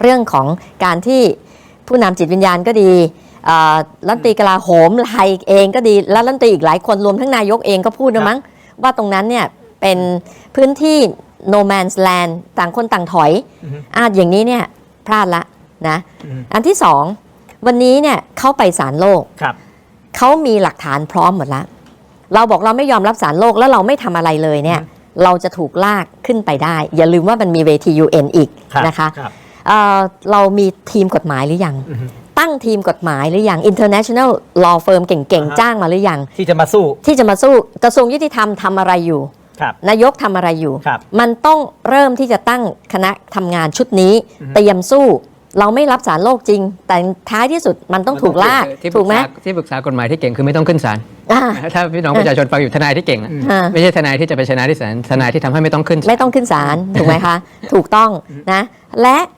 เรื่องของการที่ผู้นำจิตวิญญาณก็ดีเอ่อรัฐมนตรีกลาโหมไทยเองก็ดีและรัฐมนตรีอีกหลายคนรวมทั้งนายกเองก็พูดนะมั้งว่าตรงนั้นเนี่ยเป็นพื้นที่ no man's land ต่างคนต่างถอยอือฮึอาอย่างนี้เนี่ยพลาดละนะอืมอันที่สองวันนี้เนี่ยเข้าไปศาลโลกครับเขามีหลักฐานพร้อมหมดแล้วเราบอกเราไม่ยอมรับสารโลกแล้วเราไม่ทำอะไรเลยเนี่ย เราจะถูกลากขึ้นไปได้ อย่าลืมว่ามันมีเวที UN อีกครับนะคะครับ เอ่อเรามีทีมกฎหมายหรือยังอือฮึตั้งทีมกฎหมายหรือยัง international law firm เก่งอ่าฮะๆจ้างมาหรือยัง ที่จะมาสู้ที่จะมาสู้กระทรวงยุติธรรมทำอะไรอยู่ครับนายกทำอะไรอยู่ครับมันต้องเริ่มที่จะตั้งคณะทำงานชุดนี้อือฮึเตรียมสู้เราไม่รับสารโลกจริง แต่ท้ายที่สุดมันต้องถูกลากที่ปถูรึกกไหมษาที่ปรึกษากฎหมายที่เก่งคือไม่ต้องขึ้นศาลอ่าถ้าพี่น้องประชาชนฟังอยู่ทนายที่เก่งอะอ่าไม่ใช่ทนายที่จะไปชนะที่ศาลทนายที่ทำให้ไม่ต้องขึ้นศาลไม่ต้องขึ้นศาลถูกไหมคะ ถูกต้องนะ และ